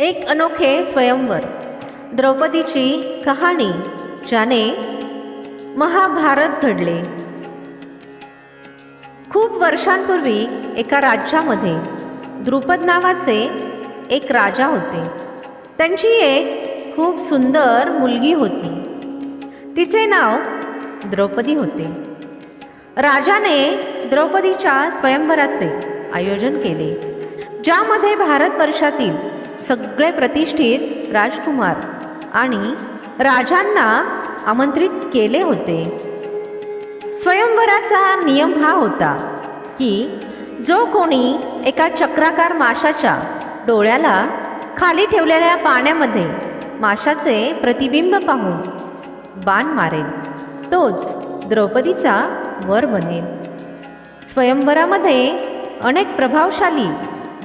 एक अनोखे स्वयंवर. द्रौपदीची कहाणी ज्याने महाभारत घडले. खूप वर्षांपूर्वी एका राज्यामध्ये द्रुपद नावाचे एक राजा होते. त्यांची एक खूप सुंदर मुलगी होती. तिचे नाव द्रौपदी होते. राजाने द्रौपदीच्या स्वयंवराचे आयोजन केले ज्यामध्ये भारतवर्षातील सगळे प्रतिष्ठित राजकुमार आणि राजांना आमंत्रित केले होते. स्वयंवराचा नियम हा होता की जो कोणी एका चक्राकार माशाच्या डोळ्याला खाली ठेवलेल्या पाण्यामध्ये माशाचे प्रतिबिंब पाहून बाण मारेल तोच द्रौपदीचा वर बनेल. स्वयंवरामध्ये अनेक प्रभावशाली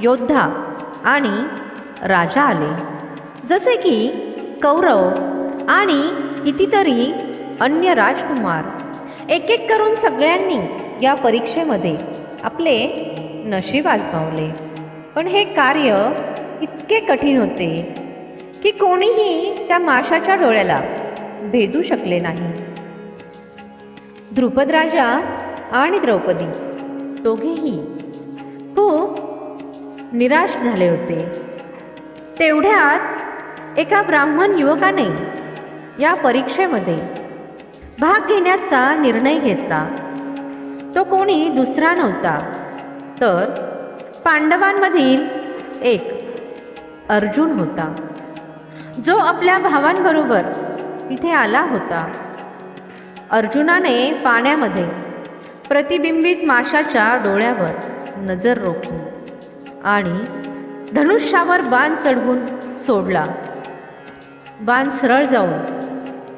योद्धा आणि राजा आले. जसे की कौरव आणि कितीतरी अन्य राजकुमार एक एक करून सगळ्यांनी या परीक्षेमध्ये आपले नशीब आजमावले. पण हे कार्य इतके कठीण होते की कोणीही त्या माशाच्या डोळ्याला भेदू शकले नाही. द्रुपद राजा आणि द्रौपदी दोघेही खूप निराश झाले होते. तेवढ्यात एका ब्राह्मण युवकाने या परीक्षेमध्ये भाग घेण्याचा निर्णय घेतला. तो कोणी दुसरा नव्हता. तर पांडवांमधील एक अर्जुन होता. जो आपल्या भावांबरोबर तिथे आला होता. अर्जुनाने पाण्यामध्ये प्रतिबिंबित माशाच्या डोळ्यावर नजर रोखली आणि धनुष्यावर बाण चढवून सोडला. बाण सरळ जाऊन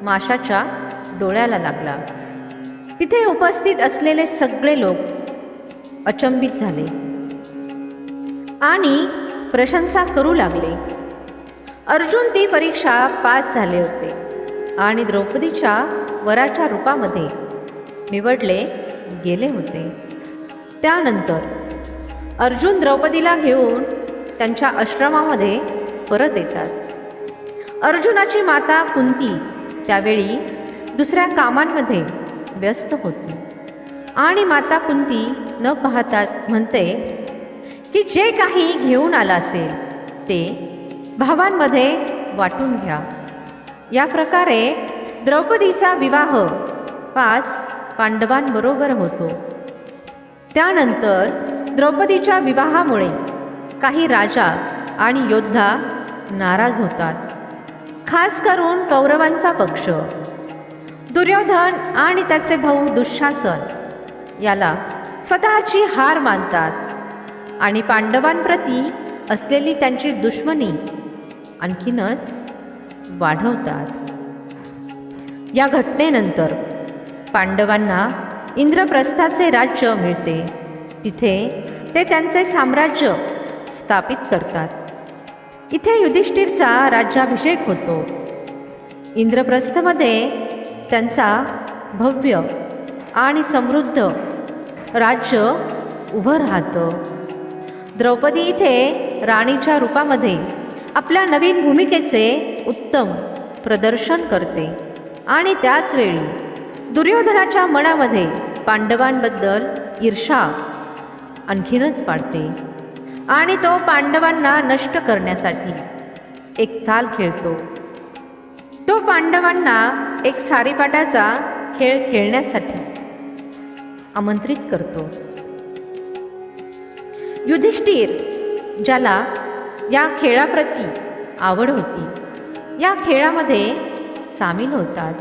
माशाच्या डोळ्याला लागला. तिथे उपस्थित असलेले सगळे लोक अचंबित झाले. आणि प्रशंसा करू लागले. अर्जुन ती परीक्षा पास झाले होते आणि द्रौपदीच्या वराच्या रूपामध्ये निवडले गेले होते. त्यानंतर अर्जुन द्रौपदीला घेऊन त्यांच्या आश्रमामध्ये परत येतात. अर्जुनाची माता कुंती त्यावेळी दुसऱ्या कामांमध्ये व्यस्त होती. आणि माता कुंती न पाहताच म्हणते की जे काही घेऊन आला असेल ते भावांमध्ये वाटून घ्या. या प्रकारे द्रौपदीचा विवाह पाच पांडवांबरोबर होतो. त्यानंतर द्रौपदीच्या विवाहामुळे काही राजा आणि योद्धा नाराज होतात. खास करून कौरवांचा पक्ष. दुर्योधन आणि त्याचे भाऊ दुःशासन याला स्वतःची हार मानतात आणि पांडवांप्रती असलेली त्यांची दुश्मनी आणखीनच वाढवतात. या घटनेनंतर पांडवांना इंद्रप्रस्थाचे राज्य मिळते. तिथे ते त्यांचे साम्राज्य स्थापित करतात. इथे युधिष्ठिरचा राज्याभिषेक होतो. इंद्रप्रस्थमध्ये त्यांचा भव्य आणि समृद्ध राज्य उभं राहतं. द्रौपदी इथे राणीच्या रूपामध्ये आपल्या नवीन भूमिकेचे उत्तम प्रदर्शन करते. आणि त्याचवेळी दुर्योधनाच्या मनामध्ये पांडवांबद्दल ईर्षा आणखीनच वाढते. आणि तो पांडवांना नष्ट करण्यासाठी एक चाल खेळतो. तो पांडवांना एक सारीपाटाचा खेळ खेळण्यासाठी आमंत्रित करतो. युधिष्ठिर ज्याला या खेळाप्रती आवड होती या खेळामध्ये सामील होतात.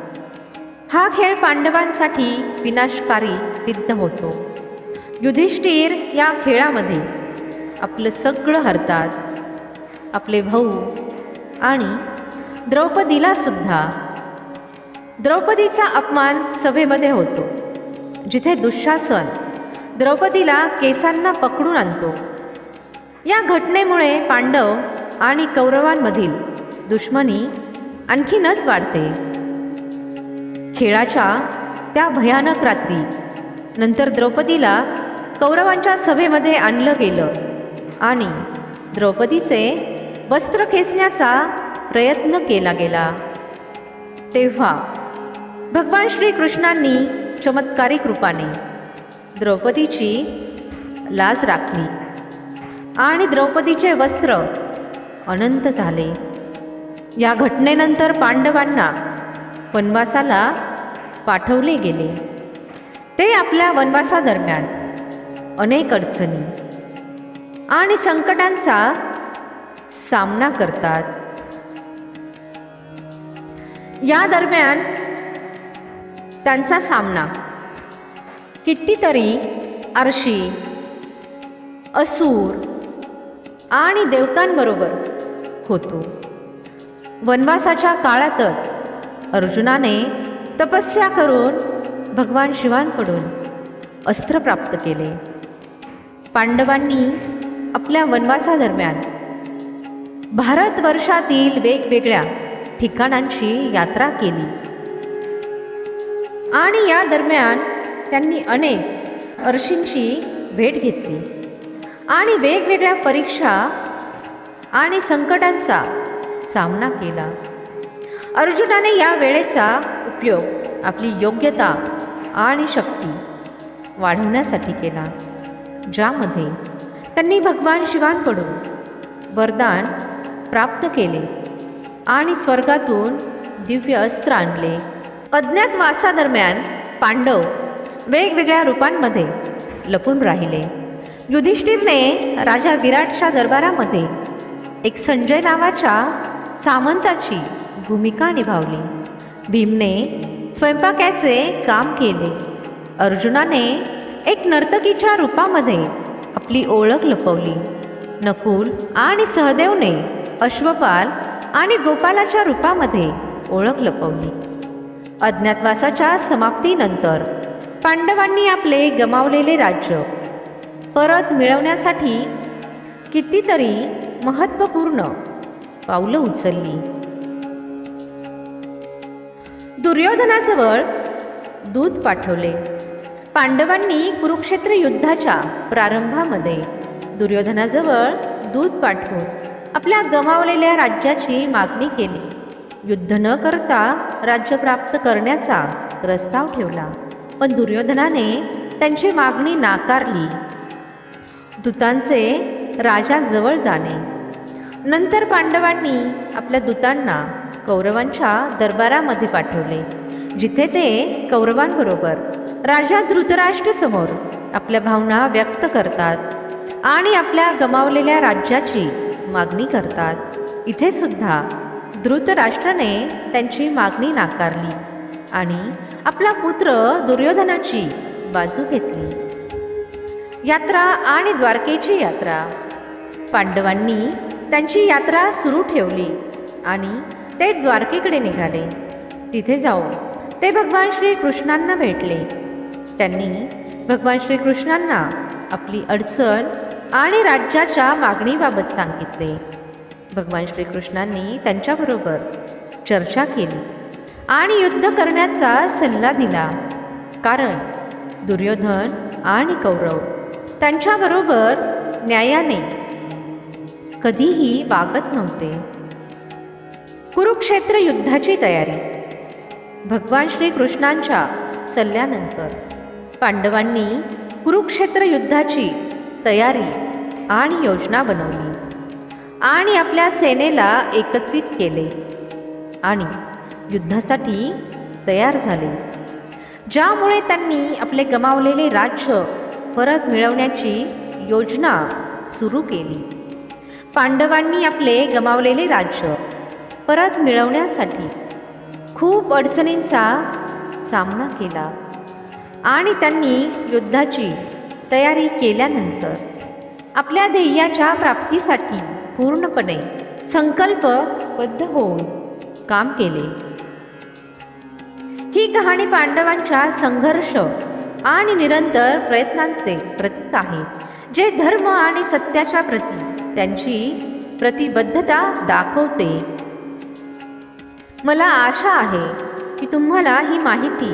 हा खेळ पांडवांसाठी विनाशकारी सिद्ध होतो. युधिष्ठिर या खेळामध्ये आपलं सगळं हरतात. आपले भाऊ आणि द्रौपदीला सुद्धा. द्रौपदीचा अपमान सभेमध्ये होतो. जिथे दुःशासन द्रौपदीला केसांना पकडून आणतो. या घटनेमुळे पांडव आणि कौरवांमधील दुश्मनी आणखीनच वाढते. खेळाच्या त्या भयानक रात्री नंतर द्रौपदीला कौरवांच्या सभेमध्ये आणलं गेलं. आणि द्रौपदीचे वस्त्र खेचण्याचा प्रयत्न केला गेला. तेव्हा भगवान श्रीकृष्णांनी चमत्कारिक रूपाने द्रौपदीची लाज राखली आणि द्रौपदीचे वस्त्र अनंत झाले. या घटनेनंतर पांडवांना वनवासाला पाठवले गेले. ते आपल्या वनवासादरम्यान अनेक अडचणी आणि संकटांचा सामना करतात. या दरम्यान त्यांचा सामना कितीतरी आरशी असुर आणि देवतांबरोबर होतो. वनवासाच्या काळातच अर्जुनाने तपस्या करून भगवान शिवांकडून अस्त्र प्राप्त केले. पांडवांनी आपल्या वनवासादरम्यान. भारतवर्षातील वेगवेगळ्या ठिकाणांची यात्रा केली. आणि या दरम्यान त्यांनी अनेक अर्शींची भेट घेतली. आणि वेगवेगळ्या परीक्षा आणि संकटांचा सामना केला. अर्जुनाने या वेळेचा उपयोग आपली योग्यता आणि शक्ती वाढवण्यासाठी केला. ज्यामध्ये त्यांनी भगवान शिवांकडून वरदान प्राप्त केले आणि स्वर्गातून दिव्य अस्त्र आणले. अज्ञातवासादरम्यान पांडव वेगवेगळ्या रूपांमध्ये लपून राहिले. युधिष्ठिरने राजा विराटच्या दरबारामध्ये एक संजय नावाच्या सामंताची भूमिका निभावली. भीमने स्वयंपाकाचे काम केले. अर्जुनाने एक नर्तकीच्या रूपामध्ये आपली ओळख लपवली. नकुल आणि सहदेवने अश्वपाल आणि गोपालाच्या रूपामध्ये ओळख लपवली. अज्ञातवासाच्या समाप्तीनंतर पांडवांनी आपले गमावलेले राज्य परत मिळवण्यासाठी कितीतरी महत्त्वपूर्ण पावलं उचलली. दुर्योधनाजवळ दूध पाठवले. पांडवांनी कुरुक्षेत्र युद्धाच्या प्रारंभामध्ये दुर्योधनाजवळ दूध पाठवून आपल्या गमावलेल्या राज्याची मागणी केली. युद्ध न करता राज्य प्राप्त करण्याचा प्रस्ताव ठेवला. पण दुर्योधनाने त्यांची मागणी नाकारली. दूतांचे राजाजवळ जाणे. नंतर पांडवांनी आपल्या दूतांना कौरवांच्या दरबारामध्ये पाठवले जिथे ते कौरवांबरोबर राजा धृतराष्ट्रसमोर आपल्या भावना व्यक्त करतात आणि आपल्या गमावलेल्या राज्याची मागणी करतात. इथे सुद्धा धृतराष्ट्राने त्यांची मागणी नाकारली आणि आपला पुत्र दुर्योधनाची बाजू घेतली. यात्रा आणि द्वारकेची यात्रा. पांडवांनी त्यांची यात्रा सुरू ठेवली आणि ते द्वारकेकडे निघाले. तिथे जाऊन ते भगवान श्रीकृष्णांना भेटले. त्यांनी भगवान श्रीकृष्णांना आपली अडचण आणि राज्याच्या मागणीबाबत सांगितले. भगवान श्रीकृष्णांनी त्यांच्याबरोबर चर्चा केली आणि युद्ध करण्याचा सल्ला दिला. कारण दुर्योधन आणि कौरव त्यांच्याबरोबर न्यायाने कधीही वागत नव्हते. कुरुक्षेत्र युद्धाची तयारी. भगवान श्रीकृष्णांच्या सल्ल्यानंतर पांडवांनी कुरुक्षेत्र युद्धाची तयारी आणि योजना बनवली आणि आपल्या सेनेला एकत्रित केले आणि युद्धासाठी तयार झाले. ज्यामुळे त्यांनी आपले गमावलेले राज्य परत मिळवण्याची योजना सुरू केली. पांडवांनी आपले गमावलेले राज्य परत मिळवण्यासाठी खूप अडचणींचा सामना केला. आणि त्यांनी युद्धाची तयारी केल्यानंतर आपल्या ध्येयाच्या प्राप्तीसाठी पूर्णपणे संकल्पबद्ध होऊन काम केले. ही कहाणी पांडवांच्या संघर्ष आणि निरंतर प्रयत्नांचे प्रतीक आहे जे धर्म आणि सत्याच्या प्रती त्यांची प्रतिबद्धता दाखवते. मला आशा आहे की तुम्हाला ही माहिती